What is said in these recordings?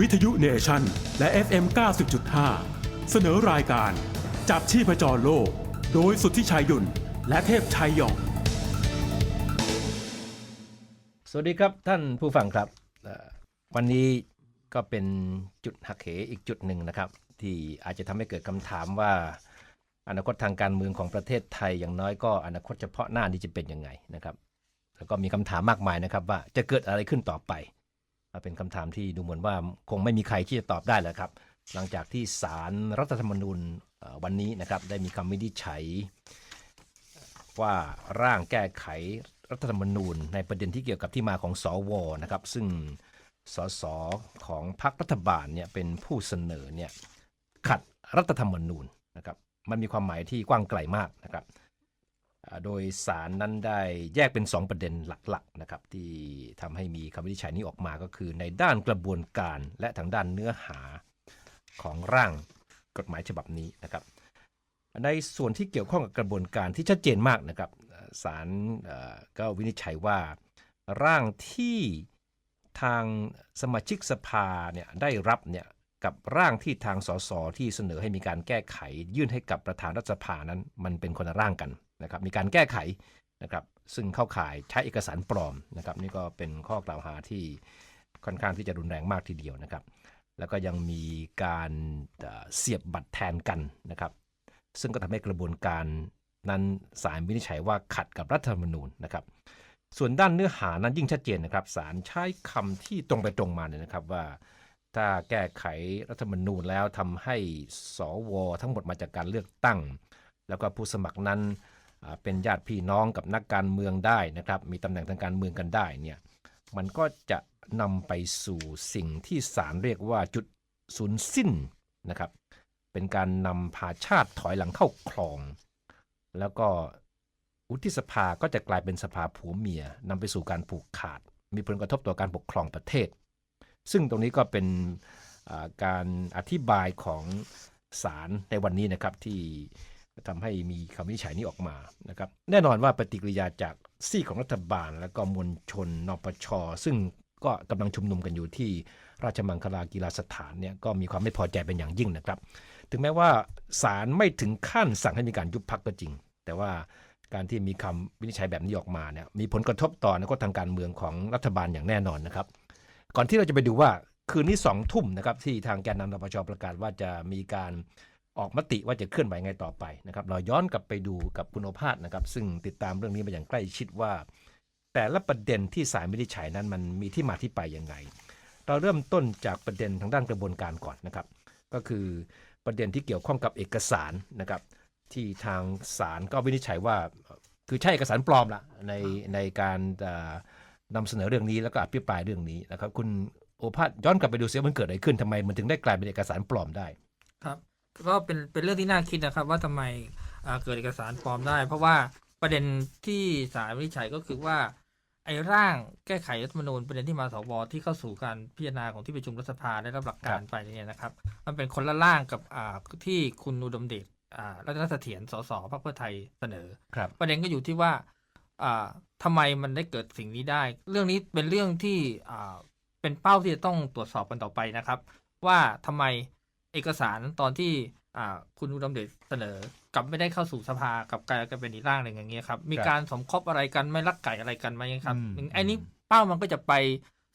วิทยุเนชั่น และ FM 90.5 เสนอรายการ จับชีพจรโลก โดยสุทธิชัยหยุ่น และเทพชัยหยองสวัสดีครับท่านผู้ฟังครับเอ่อวันนี้ก็เป็นจุดหักเหอีกจุดหนึ่งนะครับ ที่อาจจะทำให้เกิดคำถามว่า อนาคตทางการเมืองของประเทศไทยอย่างน้อยก็อนาคตเฉพาะหน้านี้จะเป็นยังไงนะครับ แล้วก็มีคำถามมากมายนะครับว่าจะเกิดอะไรขึ้นต่อไป เป็นคำถามที่ดูเหมือนว่าคงไม่มีใครที่จะตอบได้แล้วครับ หลังจากที่ศารรัฐธรรมนูญวันนี้นะครับได้มีคำวินิจฉัย ว่าร่างแก้ไขรัฐธรรมนูญ ในประเด็นที่เกี่ยวกับที่มาของสวนะครับ ซึ่งสสของพรรครัฐบาลเนี่ยเป็นผู้เสนอเนี่ยขัดรัฐธรรมนูญนะครับมันมีความหมายที่กว้างไกลมากนะครับ โดยสารนั้นได้แยกเป็น 2 ประเด็นหลักๆนะครับที่ทำให้มีคำวินิจฉัยนี้ออกมาก็คือ ในด้านกระบวนการและทางด้านเนื้อหาของร่างกฎหมายฉบับนี้นะครับ ในส่วนที่เกี่ยวข้องกับกระบวนการที่ชัดเจนมากนะครับเอ่อศาลก็วินิจฉัยว่า ร่างที่ทางสมาชิกสภาเนี่ยได้รับเนี่ยกับร่างที่ทางสสที่เสนอให้มีการแก้ไข ยื่นให้กับประธานรัฐสภานั้น มันเป็นคนละร่างกัน นะครับมีการแก้ไขนะครับซึ่งเข้าข่ายใช้เอกสารปลอมนะครับนี่ก็เป็นข้อกล่าวหาที่ค่อนข้างที่จะรุนแรงมากทีเดียวนะครับ แล้วก็ยังมีการเสียบบัตรแทนกันนะครับ ซึ่งก็ทำให้กระบวนการนั้นศาลวินิจฉัยว่าขัดกับรัฐธรรมนูญนะครับ ส่วนด้านเนื้อหานั้นยิ่งชัดเจนนะครับศาลใช้คำที่ตรงไปตรงมาเนี่ยนะครับว่า ถ้าแก้ไขรัฐธรรมนูญแล้วทำให้สวทั้งหมดมาจากการเลือกตั้ง แล้วก็ผู้สมัครนั้น เป็นญาติพี่น้องกับนักการเมืองได้นะครับ มีตำแหน่งทางการเมืองกันได้เนี่ยมันก็จะนำไปสู่สิ่งที่ศาลเรียกว่าจุดศูนย์สิ้นนะครับ เป็นการนำพาชาติถอยหลังเข้าคลอง แล้วก็วุฒิสภาก็จะกลายเป็นสภาผัวเมียนำไปสู่การผูกขาด มีผลกระทบต่อการปกครองประเทศ ซึ่งตรงนี้ก็เป็นการอธิบายของศาลในวันนี้นะครับที่ ทำให้มีคำวินิจฉัยนี้ออกมานะครับแน่นอนว่าปฏิกิริยาจากซีของรัฐบาล และก็มวลชนนปช ซึ่งก็กำลังชุมนุมกันอยู่ที่ราชมังคลากีฬาสถานเนี่ยก็มีความไม่พอใจเป็นอย่างยิ่งนะครับ ถึงแม้ว่าศาลไม่ถึงขั้นสั่งให้มีการยุบพักก็จริง แต่ว่าการที่มีคำวินิจฉัยแบบนี้ออกมาเนี่ยมีผลกระทบต่อนาคตทางการเมืองของรัฐบาลอย่างแน่นอนนะครับ ก่อนที่เราจะไปดูว่าคืนนี้สองทุ่มนะครับที่ทางแกนนำนปชประกาศว่าจะมีการ ออกมติว่าจะเคลื่อนไหวไงต่อไปนะครับเราย้อนกลับไปดูกับคุณโอภาสนะครับ ซึ่งติดตามเรื่องนี้มาอย่างใกล้ชิดว่า แต่ละประเด็นที่ศาลวินิจฉัยนั้นมันมีที่มาที่ไปยังไง เราเริ่มต้นจากประเด็นทางด้านกระบวนการก่อนนะครับ ก็คือประเด็นที่เกี่ยวข้องกับเอกสารนะครับ ที่ทางศาลก็วินิจฉัยว่า คือใช่เอกสารปลอมละในในการเอ่อนำเสนอเรื่องนี้แล้วก็อภิปรายเรื่องนี้นะครับ คุณโอภาสย้อนกลับไปดูเสียมันเกิดอะไรขึ้นทำไมมันถึงได้กลายเป็นเอกสารปลอมได้ครับ ก็เป็นเป็นเรื่องที่น่าคิดนะครับ ว่าทำไมอ่าเกิดเอกสารปลอมได้ เพราะว่าประเด็นที่ศาลวินิจฉัยก็คือว่า ไอ้ร่างแก้ไขรัฐธรรมนูญประเด็นที่มาสวที่เข้าสู่การพิจารณาของที่ประชุมรัฐสภาได้รับหลักการไปเนี่ยนะครับ มันเป็นคนละร่างกับอ่าที่คุณอุดมเดชอ่ารัตนเสถียรสสพรรคเพื่อไทยเสนอครับประเด็นก็อยู่ที่ว่าอ่าทำไมมันได้เกิดสิ่งนี้ได้ เรื่องนี้เป็นเรื่องที่อ่าเป็นเป้าที่จะต้องตรวจสอบกันต่อไปนะครับ ว่าทำไม เอกสารตอนที่อ่าคุณอุดมเดชเสนอกลับไม่ได้เข้าสู่สภากับกลายเป็นอีกร่างหนึ่งอย่างเงี้ยครับ มีการสมคบอะไรกันไม่ลักไก่อะไรกันไหมครับอืมไอ้นี้เป้ามันก็จะไป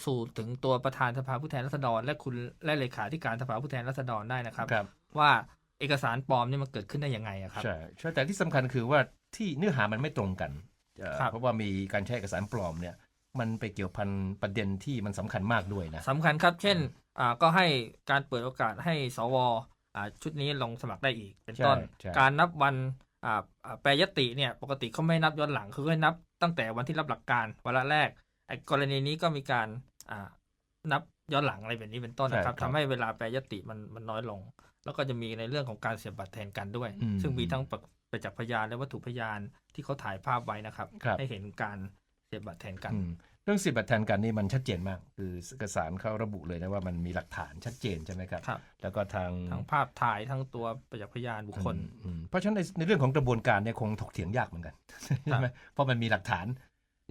สู่ถึงตัวประธานสภาผู้แทนราษฎร และคุณและเลขาธิการสภาผู้แทนราษฎรได้นะครับครับว่าเอกสารปลอมนี่มันเกิดขึ้นได้ยังไงอะครับใช่ใช่แต่ที่สำคัญคือว่าที่เนื้อหามันไม่ตรงกันเอ่อครับเพราะว่ามีการใช้เอกสารปลอมเนี่ย มันไปเกี่ยวพันประเด็นที่มันสำคัญมากด้วยนะสำคัญครับ เช่นอ่าก็ให้การเปิดโอกาสให้สวอ่าชุดนี้ลงสมัครได้อีก เป็นต้นใช่ใช่การนับวันอ่าอ่าแปรยติเนี่ยปกติเขาไม่นับย้อนหลังคือให้นับตั้งแต่วันที่รับหลักการวาระแรกไอ้กรณีนี้ก็มีการอ่านับย้อนหลังอะไรแบบนี้เป็นต้นนะครับทำให้เวลาแปรยติมันมันน้อยลง แล้วก็จะมีในเรื่องของการเสียบบัตรแทนกันด้วยอืมซึ่งมีทั้งประจักษ์พยานและวัตถุพยานที่เขาถ่ายภาพไว้นะครับครับให้เห็นการ เสียบบัตรแทนกันอืมเรื่องสิทธิบัตรแทนกันนี่มันชัดเจนมาก คือเอกสารเขาระบุเลยนะว่ามันมีหลักฐานชัดเจนใช่ไหมครับครับแล้วก็ทางทั้งภาพถ่ายทั้งตัวประจักษ์พยานบุคคลอืมอืมเพราะฉะนั้นในในเรื่องของกระบวนการเนี่ยคงถกเถียงยากเหมือนกันใช่ไหมเพราะมันมีหลักฐาน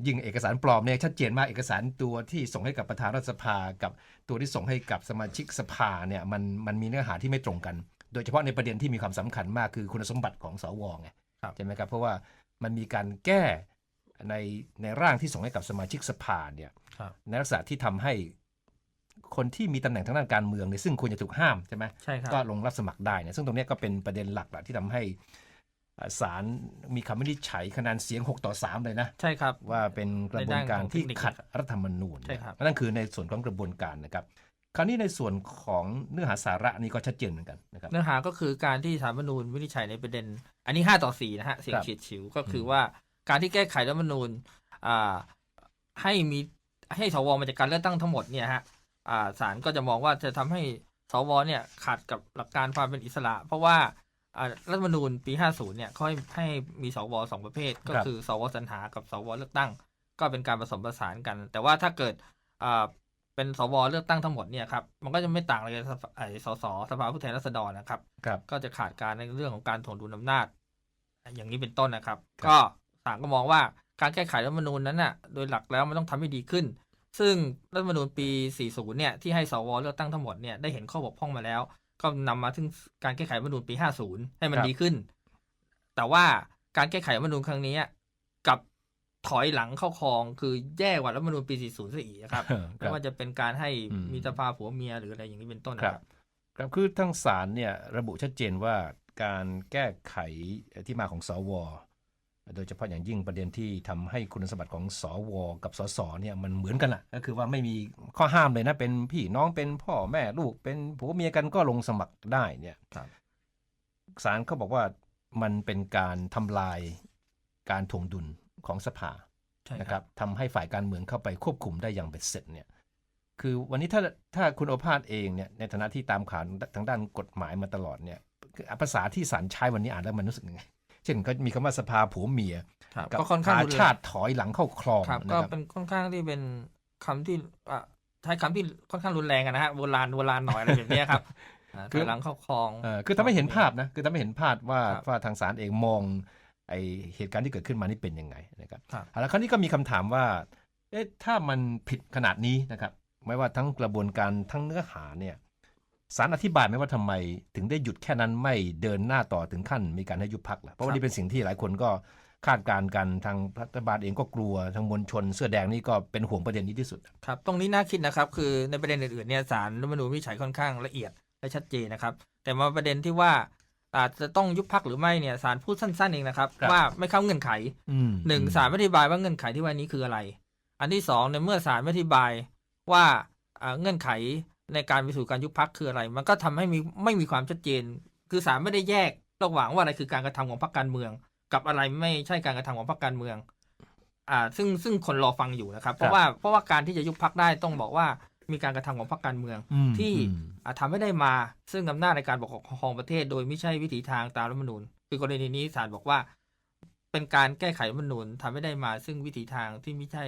ยิ่งเอกสารปลอมเนี่ยชัดเจนมากเอกสารตัวที่ส่งให้กับประธานรัฐสภา กับตัวที่ส่งให้กับสมาชิกสภาเนี่ยมันมันมีเนื้อหาที่ไม่ตรงกัน โดยเฉพาะในประเด็นที่มีความสำคัญมากคือคุณสมบัติของสวไงครับใช่ไหมครับเพราะว่ามันมีการแก้ ในในร่างที่ส่งให้กับสมาชิกสภาเนี่ยครับในลักษณะที่ทำให้คนที่มีตำแหน่งทางด้านการเมืองเนี่ยซึ่งควรจะถูกห้ามใช่ไหมใช่ครับก็ลงรับสมัครได้เนี่ยซึ่งตรงเนี้ยก็เป็นประเด็นหลักแหละที่ทำให้อ่าศาลมีคำวินิจฉัยคะแนนเสียง 6 ต่อ 3 เลยนะใช่ครับว่าเป็นกระบวนการที่ในด้านของเทคนิคขัดรัฐธรรมนูญใช่ครับนั่นคือในส่วนของกระบวนการนะครับคราวนี้ในส่วนของเนื้อหาสาระนี่ก็ชัดเจนเหมือนกันนะครับเนื้อหาก็คือการที่สารรัฐธรรมนูญวินิจฉัยในประเด็น อันนี้ 5 ต่อ 4 นะฮะเสียงครับเฉียดฉิวก็คือว่า การที่แก้ไขรัฐธรรมนูญอ่าให้มีให้สวมาจากการเลือกตั้งทั้งหมดเนี่ยฮะอ่าศาลก็จะมองว่าจะทำให้สวเนี่ยขัดกับหลักการความเป็นอิสระ เพราะว่าอ่ารัฐธรรมนูญปี 50 เนี่ยเขาให้ให้มีสวสองประเภท ก็คือสวสรรหากับสวเลือกตั้ง ก็เป็นการผสมผสานกัน แต่ว่าถ้าเกิดอ่าเป็นสวเลือกตั้งทั้งหมดเนี่ยครับมันก็จะไม่ต่างอะไรกับสภาไอ้สสสภาผู้แทนราษฎรนะครับครับ ก็จะขาดการในเรื่องของการถ่วงดุลอำนาจ อย่างนี้เป็นต้นนะครับครับก็ ศาลก็มองว่าการแก้ไขรัฐธรรมนูญนั้นน่ะโดยหลักแล้วมันต้องทำให้ดีขึ้น ซึ่งรัฐธรรมนูญปี 40 เนี่ยที่ให้สวเลือกตั้งทั้งหมดเนี่ยได้เห็นข้อบกพร่องมาแล้ว ก็นำมาถึงการแก้ไขรัฐธรรมนูญปี 50 ให้มันดีขึ้น แต่ว่าการแก้ไขรัฐธรรมนูญครั้งนี้กลับถอยหลังเข้าคลองคือแย่กว่ารัฐธรรมนูญปี 40ซะอีกนะครับคไม่รับว่าจะเป็นการให้อืมมีสภาผัวเมียหรืออะไรอย่างนี้เป็นต้นคนะรับครับครับคือทั้งศาลเนี่ยระบุชัดเจนว่าการแก้ไขที่มาของสว โดยเฉพาะอย่างยิ่งประเด็นที่ทำให้คุณสมบัติของสวกับสสเนี่ยมันเหมือนกันละก็คือว่าไม่มีข้อห้ามเลยนะเป็นพี่น้องเป็นพ่อแม่ลูกเป็นผัวเมียกันก็ลงสมัครได้เนี่ยครับศาลเขาบอกว่ามันเป็นการทำลายการถ่วงดุลของสภาใช่นะคครัรับบทำให้ฝ่ายการเมืองเข้าไปควบคุมได้อย่างเบ็ดเสร็จเนี่ยคือวันนี้ถ้าถ้าคุณโอภาสเองเนี่ยในฐานะที่ตามข่าวทางด้านกฎหมายมาตลอดเนี่ยคือภาษาที่ศาลใช้วันนี้อ่านแล้วมันรู้สึกยังไงเช่นก็มีคำว่าสภาผัวเมียครับกับก็ค่อนข้างหารุนแรงชาติถอยหลังเข้าคลองครับนะก็ครับเป็นค่อนข้างที่เป็นคำที่อะใช้คำที่ค่อนข้างรุนแรงอะนะฮะโบราณโบราณหน่อยอะไรแบบเนี้ยครับอ่าคือถอยหลังเข้าคลองเออคือทำให้เห็นภาพนะคือทำให้เห็นภาพว่าครับว่าทางศาลเองมองไอเหตุการณ์ที่เกิดขึ้นมานี่เป็นยังไงนะครับครับเอาละคราวนี้ก็มีคำถามว่าเอ๊ะถ้ามันผิดขนาดนี้นะครับ ไม่ว่าทั้งกระบวนการทั้งเนื้อหาเนี่ย สารอธิบายไหมว่าทำไม ถึงได้หยุดแค่นั้นไม่เดินหน้าต่อถึงขั้นมีการให้ยุบพักล่ะเพราะว่านี่เป็นสิ่งที่หลายคนก็คาดการณ์กันทางรัฐบาลเองก็กลัวทางมวลชนเสื้อแดงนี่ก็เป็นห่วงประเด็นนี้ที่สุดครับตรงนี้น่าคิดนะครับ คือในประเด็นอื่นๆเนี่ยศาลรัฐธรรมนูญวินิจฉัยค่อนข้างละเอียดและชัดเจนนะครับ แต่มาประเด็นที่ว่าอาจจะต้องยุบพักหรือไม่เนี่ยศาลพูดสั้นๆเองนะครับครับ ว่าไม่เข้าเงื่อนไขอืมหนึ่งศาลไม่อธิบายว่าเงื่อนไขที่ว่านี้คืออะไร อันที่สองในเมื่อศาลไม่อธิบายว่าอ่าเงื่อนไข ในการไปสู่การยุบพักคืออะไร มันก็ทำให้มีไม่มีความชัดเจน คือศาลไม่ได้แยกระหว่างว่าอะไรคือการกระทำของพรรคการเมือง กับอะไรไม่ใช่การกระทำของพรรคการเมือง อ่า ซึ่งซึ่งคนรอฟังอยู่นะครับ เพราะว่าเพราะว่าการที่จะยุบพักได้ต้องบอกว่ามีการกระทำของพรรคการเมืองอืมที่อืมอ่าทำไม่ได้มาซึ่งอำนาจในการปกครองประเทศ โดยไม่ใช่วิถีทางตามรัฐธรรมนูญ คือกรณีนี้ศาลบอกว่า เป็นการแก้ไขรัฐธรรมนูญทำไม่ได้มาซึ่งวิถีทางที่ไม่ใช่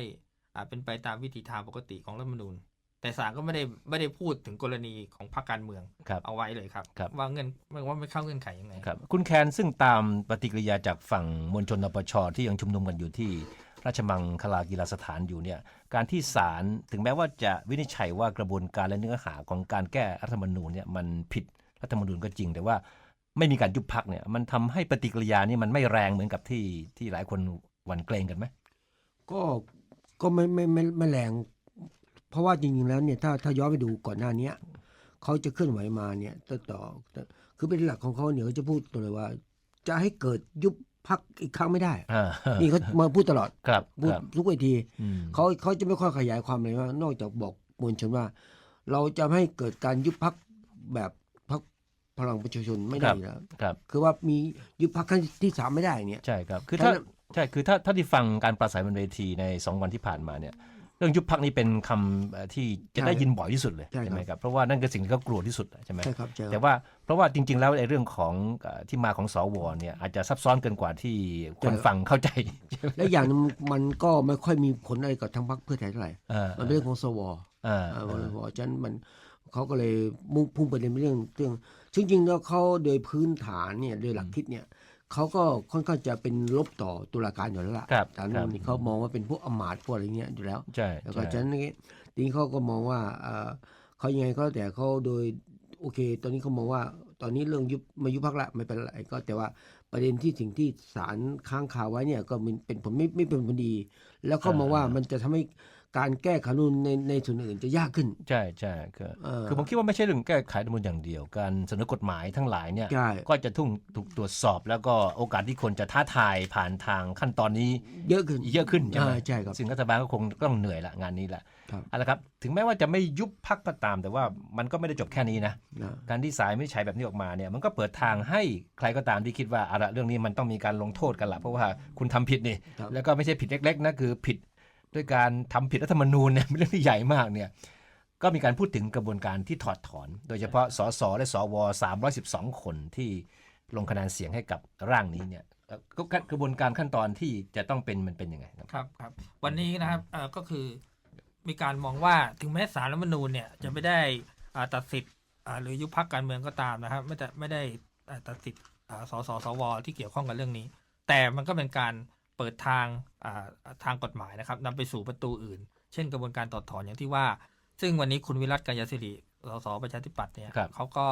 อ่าเป็นไปตามวิถีทางปกติของรัฐธรรมนูญ แต่ศาลก็ไม่ได้ไม่ได้พูดถึงกรณีของพรรคการเมืองครับเอาไว้เลยครับครับ ว่าเงื่อนว่าไม่เข้าเงื่อนไขยังไงครับ คุณแคนซึ่งตามปฏิกิริยาจากฝั่งมวลชนนปชที่ยังชุมนุมกันอยู่ที่ราชมังคลากีฬาสถานอยู่เนี่ยการที่ศาลถึงแม้ว่าจะวินิจฉัยว่ากระบวนการและเนื้อหาของการแก้รัฐธรรมนูญเนี่ยมันผิดรัฐธรรมนูญก็จริง แต่ว่าไม่มีการยุบพักเนี่ยมันทำให้ปฏิกิริยานี่มันไม่แรงเหมือนกับที่ที่หลายคนหวั่นเกรงกันไหมก็ก็ไม่ไม่ไม่ไม่แรง เพราะว่าจริงๆแล้วเนี่ยถ้าถ้าย้อนไปดูก่อนหน้าเนี้ยเขาจะเคลื่อนไหวมาเนี่ยต่อต่อต่อคือเป็นหลักของเขาเนี่ยเขาจะพูดตลอดว่า จะให้เกิดยุบพักอีกครั้งไม่ได้อ่านี่เขามาพูดตลอดครับพูดครับทุกเวทีอืมเขาเขาจะไม่ค่อยขยายความเลยว่านอกจากบอกมวลชนว่า เราจะไม่ให้เกิดการยุบพักแบบพักพลังประชาชนไม่ได้อยู่แล้วครับ คือว่ามียุบพักครั้งที่สามไม่ได้เนี่ยใช่ครับคือถ้าเพราะฉะนั้นใช่คือถ้าถ้าที่ฟังการปราศัยบนเวทีในสองวันที่ผ่านมาเนี่ย เรื่องยุบพักนี่เป็นคำเอ่อที่จะได้ยินบ่อยที่สุดเลยใช่ครับไหมครับเพราะว่านั่นคือสิ่งที่เขากลัวที่สุดใช่ไหมใช่ครับใช่ครับแต่ว่าเพราะว่าจริง ๆ แล้วไอ้เรื่องของเอ่อที่มาของสวเนี่ยอาจจะซับซ้อนเกินกว่าที่คนฟังเข้าใจ และอย่างหนึงมันก็ไม่ค่อยมีผลอะไรกับทางพรรคเพื่อไทยเท่าไหร่อ่ามันเป็นเรื่องของสวอ่าเอ่อเพราะฉะนั้นมันเขาก็เลยมุ่งพุ่งประเด็นไปเรื่องเรื่องซึ่งจริงๆแล้วเขาโดยพื้นฐานเนี่ยโดยหลักคิดเนี่ย เขาก็ค่อนข้างจะเป็นลบต่อตุลาการอยู่แล้วล่ะครับสารครันูบนนี่เขามองว่าเป็นพวกอำมาตย์พวกอะไรเงี้ยอยู่แล้วใช่แล้วก็ใช่ฉะนั้นนี่ทีนี้เขาก็มองว่าเอ่อเขายังไงก็แต่เขาโดยโอเค ตอนนี้เขามองว่าตอนนี้เรื่องยุบไมายุบพักละไม่เป็นไรก็แต่ว่าประเด็นที่สิ่งที่ศาลค้างคาไว้เนี่ยก็มันเป็นผลไม่ไม่เป็นผลดี แล้วเขามองว่ามันจะทำให้ การแก้ขานูนในในส่วนอื่นจะยากขึ้น ใช่ใช่คือเออคือผมคิดว่าไม่ใช่เรื่องแก้ไขรัฐธรรมนูญอย่างเดียว การเสนอกฎหมายทั้งหลายเนี่ยใช่ก็จะทุ่งถูกตรวจสอบ แล้วก็โอกาสที่คนจะท้าทายผ่านทางขั้นตอนนี้เยอะขึ้นเยอะขึ้นใช่ไหมอ่าใช่ครับซึ่งรัฐบาลก็คงต้องเหนื่อยละงานนี้แหละครับเอาละครับถึงแม้ว่าจะไม่ยุบพักก็ตาม แต่ว่ามันก็ไม่ได้จบแค่นี้นะนะการที่สายไม่ใช้แบบนี้ออกมาเนี่ยมันก็เปิดทางให้ใครก็ตามที่คิดว่าเอาละเรื่องนี้มันต้องมีการลงโทษกันละเพราะว่าคุณทำผิดนี่ครับแล้วก็ไม่ใช่ผิดเล็กๆนะคือผิด ด้วยการทำผิดรัฐธรรมนูญเนี่ยเป็นเรื่องที่ใหญ่มากเนี่ยก็มีการพูดถึงกระบวนการที่ถอดถอน โดยเฉพาะสสและสว312 คนที่ลงคะแนนเสียงให้กับร่างนี้เนี่ยก็กระบวนการขั้นตอนที่จะต้องเป็นมันเป็นยังไงครับครับวันนี้นะครับก็คือมีการมองว่าถึงแม้สารรัฐธรรมนูญเนี่ยจะไม่ได้ตัดสิทธิ์หรือยุบพักการเมืองก็ตามนะครับ ไม่แต่ไม่ได้ตัดสิทธิ์อ่าสสสวที่เกี่ยวข้องกับเรื่องนี้ แต่มันก็เป็นการ เปิดทางอ่าทางกฎหมายนะครับนำไปสู่ประตูอื่น เช่นกระบวนการถอดถอนอย่างที่ว่า ซึ่งวันนี้คุณวิรัตกายสิริสสประชาธิปัตย์เนี่ยครับเขาก็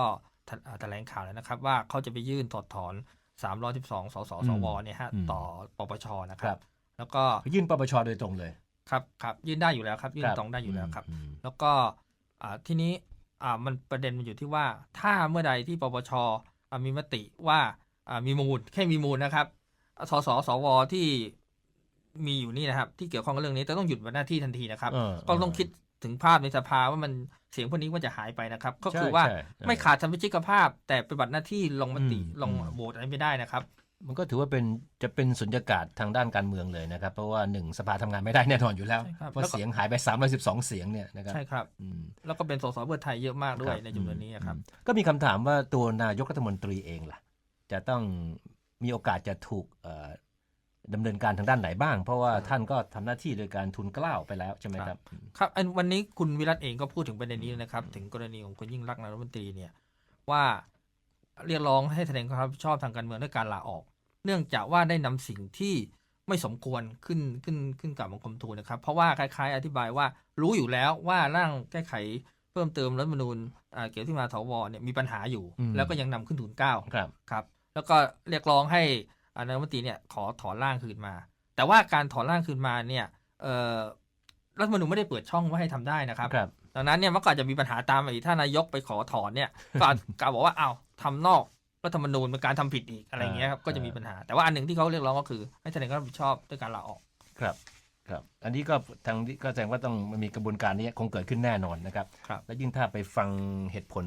แถอ่าแถลงข่าวแล้วนะครับ ว่าเขาจะไปยื่นถอดถอน 312 สสสวเนี่ยฮะอืมต่อปปชนะคครัรับบแล้วก็ยื่นปปชโดยตรงเลยครับครับยื่นได้อยู่แล้วครับ ยื่คนรับตรงได้อยู่แล้วครับอืมแล้วก็อ่าทีนี้อ่ามันประเด็นมันอยู่ที่ว่าถ้าเมื่อใดที่ปปชอ่ามีมติว่าอ่ามีมูลแค่มีมูลนะครับ สสสวที่มีอยู่นี่นะครับ ที่เกี่ยวข้องกับเรื่องนี้จะต้องหยุดปฏิบัติหน้าที่ทันทีนะครับเออก็ต้องคิดถึงภาพในสภาว่ามันเสียงพวกนี้ว่าจะหายไปนะครับ ก็คือใช่ว่าใช่ไม่ขาดสมาชิกภาพ แต่ปฏิบัติหน้าที่ลงมติอืมลงอืมโหวตอะไรไม่ได้นะครับ มันก็ถือว่าเป็นจะเป็นสุญญากาศทางด้านการเมืองเลยนะครับ เพราะว่าหนึ่งสภาทำงานไม่ได้แน่นอนอยู่แล้วใช่ครับเพราะแล้วก็เสียงหายไป312เสียงเนี่ยนะครับใช่ครับอืมแล้วก็เป็นสสเพื่อไทยเยอะมากด้วยครับในจำนวนนี้ครับอืมก็มีคำถามว่าตัวนายกรัฐมนตรีเองล่ะ จะต้อง มีโอกาสจะถูกเอ่อดำเนินการทางด้านไหนบ้าง เพราะว่าท่านก็ทำหน้าที่โดยการทุนเกล้าไปแล้วใช่ไหมครับ ครับอันวันนี้คุณวิรัตเองก็พูดถึงประเด็นนี้นะครับ ถึงกรณีของคุณยิ่งรักษณ์นายกรัฐมนตรีเนี่ยว่าเรียกร้องให้แสดงความรับผิดชอบทางการเมืองด้วยการลาออก เนื่องจากว่าได้นำสิ่งที่ไม่สมควรขึ้นขึ้นขึ้นกับบังคมทูลนะครับ เพราะว่าคล้าย ๆ อธิบายว่ารู้อยู่แล้วว่าร่างแก้ไขเพิ่มเติมรัฐธรรมนูญอ่าเกี่ยวที่มาถวเนี่ยมีปัญหาอยู่อืมแล้วก็ยังนำขึ้นทูลเกล้าครับครับ แล้วก็เรียกร้องให้อ่านายกรัฐมนตรีเนี่ยขอถอนร่างคืนมา แต่ว่าการถอนร่างคืนมาเนี่ยเอ่อรัฐธรรมนูญไม่ได้เปิดช่องว่าให้ทำได้นะครับครับดังนั้นเนี่ยมันก็อาจจะมีปัญหาตามมาอีกถ้านายกไปขอถอนเนี่ยก็อาจกาบอกว่าอ้าวทำนอกรัฐธรรมนูญเป็นการทำผิดอีกอะไรอย่างเงี้ยครับอ่าก็จะมีปัญหา แต่ว่าอันหนึ่งที่เขาเรียกร้องก็คือให้แสดงความรับผิดชอบด้วยการลาออกครับครับ อันนี้ก็ทางนี้ก็แสดงว่าต้องมีกระบวนการนี้คงเกิดขึ้นแน่นอนนะครับครับและยิ่งถ้าไปฟังเหตุผล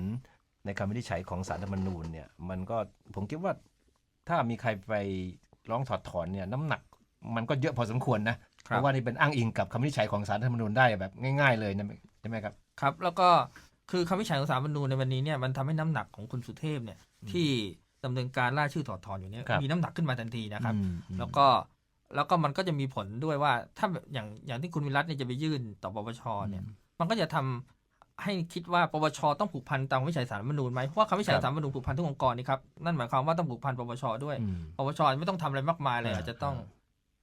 ในคำวินิจฉัยของสารรัฐธรรมนูญเนี่ยมันก็ผมคิดว่าถ้ามีใครไปร้องถอดถอนเนี่ยน้ำหนักมันก็เยอะพอสมควรนะ เพราะว่านี่เป็นอ้างอิงกับคำวินิจฉัยของสารรัฐธรรมนูญได้แบบง่าย ๆ เลยนะใช่ไหมครับครับ แล้วก็คือคำวินิจฉัยของสารรัฐธรรมนูญในวันนี้เนี่ยมันทำให้น้ำหนักของคุณสุเทพเนี่ยที่ดำเนินการล่าชื่อถอดถอนอยู่เนี่ยครับมีน้ำหนักขึ้นมาทันทีนะครับอืมอืมแล้วก็แล้วก็มันก็จะมีผลด้วยว่าถ้าอย่างอย่างที่คุณวิรัตเนี่ยจะไปยื่นต่อปปชเนี่ย มันก็จะทำ ให้คิดว่าปปชต้องผูกพันตามคำวินิจฉัยสารรัฐธรรมนูญไหมเพราะว่าคำวินิจฉัยสารรัฐธรรมนูญผูกพันทุกองค์กรนี่ครับนั่นหมายความว่าต้องผูกพันปปชด้วยอืม ปปชไม่ต้องทำอะไรมากมายเลยอ่าอาจจะต้อง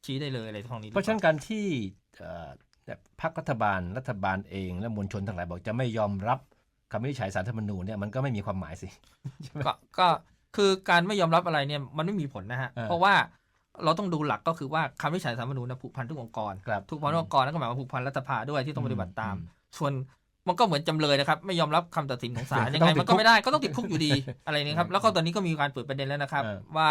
ชี้ได้เลยอะไรทางนี้เพราะฉะนั้นการที่เอ่อพรรครัฐบาลรัฐบาลเองและมวลชนทั้งหลายบอกจะไม่ยอมรับคำวินิจฉัยสารรัฐธรรมนูญเนี่ยมันก็ไม่มีความหมายสิ ก็ก็คือการไม่ยอมรับอะไรเนี่ยมันไม่มีผลนะฮะเออเพราะว่าเราต้องดูหลักก็คือว่าคำวินิจฉัยสารรัฐธรรมนูญนะผูกพันทุกองค์กรครับ ทุกพันทุกองค์กรนั่นก็หมายว่าผูกพันรัฐสภาด้วยที่ต้องปฏิบัติตามอืมส่วน มันก็เหมือนจำเลยนะครับ ไม่ยอมรับคำตัดสินของศาลก็ยังต้ไงองติดมันก็ไม่ได้ก็ต้องติดคุกอยู่ดีอะไรนี้ครับเออแล้วก็ตอนนี้ก็มีการเปิดประเด็นแล้วนะครับเออว่า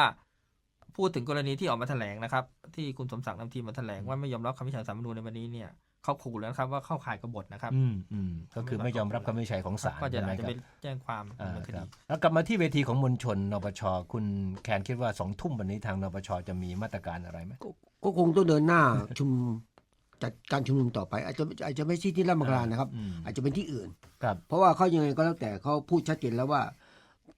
พูดถึงกรณีที่ออกมาแถลงนะครับ ที่คุณสมศักดิ์นำทีมมาแถลงว่าไม่ยอมรับคำวินิจฉัยสารรัฐธรรมนูญในวันนี้เนี่ยเขาขู่แล้วนะครับว่าเข้าข่ายกบฏนะครับ อืมอืมก็คือไม่ยอมรับคำวินิจฉัยของศาลก็จะใช่ไหมอาจจะครัไปบแจ้งความอ่าดำเนินคคดีรับแล้วกลับมาที่เวทีของมวลชนนปชคุณแคนคิดว่าสองทุ่มวันนี้ทางนปชจะมีมาตรการอะไรไหมก็คงต้องเดินหน้าชุม จัดการชุมนุมต่อไป อาจจะอาจจะไม่ใช่ที่ราชมังคลานะครับ อืม อาจจะเป็นที่อื่น ครับ เพราะว่าเขายังไงก็แล้วแต่เขาพูดชัดเจนแล้วว่า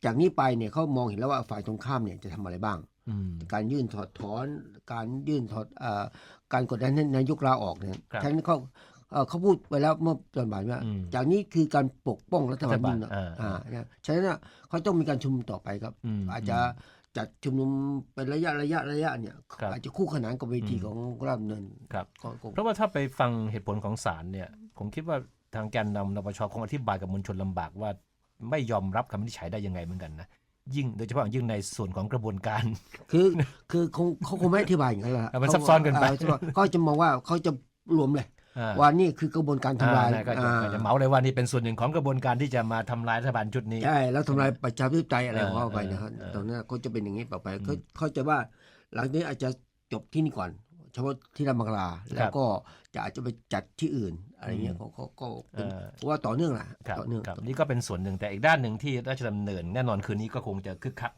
จากนี้ไปเนี่ยเขามองเห็นแล้วว่าฝ่ายตรงข้ามเนี่ยจะทำอะไรบ้าง อืม การยื่นถอดถอน การยื่นถอดเอ่อการกดดันให้นายกลาออกเนี่ยครับทั้งนี้เขาเอ่อเขาพูดไปแล้วเมื่อตอนบ่ายว่าอืมจากนี้คือการปกป้องรัฐบาลรัฐบาลนะอ่า อ่าเนี่ยฉะนั้นน่ะเขาต้องมีการชุมนุมต่อไปครับ อืมอาจจะ จัดชุมนุมเป็นระยะระยะระยะเนี่ย ครับอาจจะคู่ขนานกับเวทีอืม ของราชดำเนินครับ ก็ก็เพราะว่าถ้าไปฟังเหตุผลของศาลเนี่ย ผมคิดว่าทางแกนนำนปชคงอธิบายกับมวลชนลำบากว่า ไม่ยอมรับคำวินิจฉัยได้ยังไงเหมือนกันนะยิ่งโดยเฉพาะอย่างยิ่งในส่วนของกระบวนการ คือคือคงเขาคงไม่อธิบายอย่างนั้นแหละเออมันซับซ้อนเกินไปใช่ปะเขาจะมองว่าเขาจะรวมเลยอ่า ว่านี่คือกระบวนการทำลายอ่ก็จะอ่าก็จะเหมาเลยว่านี่เป็นส่วนหนึ่งของกระบวนการที่จะมาทำลายรัฐบาลชุดนี้ใช่แล้วทำลายประชาธิปไตยอะไรของเขาไปเออนะครับเออตรงนั้นเขาจะเป็นอย่างนี้ต่อไปอืมเขาเขาใจะว่าหลังนี้อาจจะจบที่นี่ก่อนเฉพาะที่รามบังลาแล้วก็จะอาจจะไปจัดที่อื่นอะไรเงี้ยอืมเขาเขาก็เป็นเออเพราะว่าต่อเนื่องแหละครับต่อเนื่องครับนี่ก็เป็นส่วนหนึ่งแต่อีกด้านหนึ่งที่ราชดำเนิน แน่นอนคืนนี้ก็คงจะคึกคัก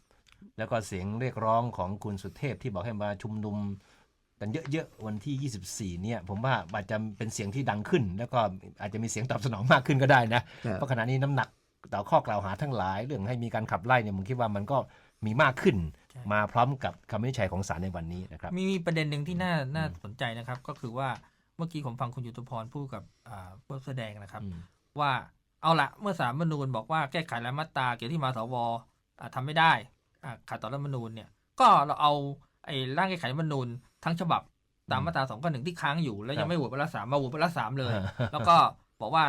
แล้วก็เสียงเรียกร้องของคุณสุเทพที่บอกให้มาชุมนุม กันเยอะๆวันที่ 24 เนี่ย ผมว่าอาจจะเป็นเสียงที่ดังขึ้น แล้วก็อาจจะมีเสียงตอบสนองมากขึ้นก็ได้นะใช่เพราะขณะนี้น้ำหนักต่อข้อกล่าวหาทั้งหลาย เรื่องให้มีการขับไล่เนี่ยผมคิดว่ามันก็มีมากขึ้นใช่มาพร้อมกับคำวินิจฉัยของศาลในวันนี้นะครับมีมีประเด็นหนึ่งที่น่าน่าสนใจนะครับ ก็คือว่าเมื่อกี้ผมฟังคุณยุทธพรพูดกับอ่าผู้แสดงนะครับอืมว่าเอาละเมื่อสารรัฐธรรมนูญบอกว่าแก้ไขรายมาตราเกี่ยวที่มาสวอ่าทำไม่ได้อ่าขัดต่อรัฐธรรมนูญเนี่ยก็เราเอาไอ้ร่างแก้ไขรัฐธรรมนูญ ทั้งฉบับตามมาตราสองข้อหนึ่งที่ค้างอยู่ แล้วยังไม่โหวตวาระสามมาโหวตวาระสามเลย แล้วก็บอกว่า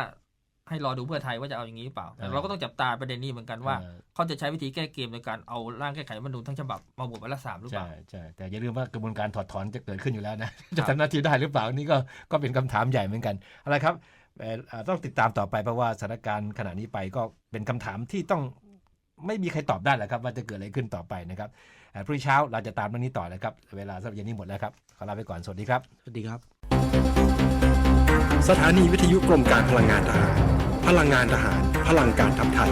ให้รอดูเพื่อไทยว่าจะเอาอย่างนี้หรือเปล่าแต่เออเราก็ต้องจับตาประเด็นนี้เหมือนกันว่าเออเขาจะใช้วิธีแก้เกมโดยการเอาร่างแก้ไขรัฐธรรมนูญทั้งฉบับมาโหวตวาระสามหรือเปใช่ล่า ใช่แต่อย่าลืมว่ากระบวนการถอดถอนจะเกิดขึ้นอยู่แล้วนะ จะทำหน้าที่ได้หรือเปล่านี่ก็ก็เป็นคำถามใหญ่เหมือนกันอะไรครับเอ่อเอ่อต้องติดตามต่อไปเพราะว่าสถานการณ์ขณะนี้ไปก็เป็นคำถามที่ต้องไม่มีใครตอบได้แหละครับ ว่าจะเกิดอะไรขึ้นต่อไปนะครับเอ่อ พรุ่งนี้เช้าเราจะตามเรื่องนี้ต่อนะครับ เวลาสำหรับเย็นนี้หมดแล้วครับ ขอลาไปก่อน สวัสดีครับ สวัสดีครับ สถานีวิทยุกรมการพลังงานทหาร พลังงานทหาร พลังการทำไทย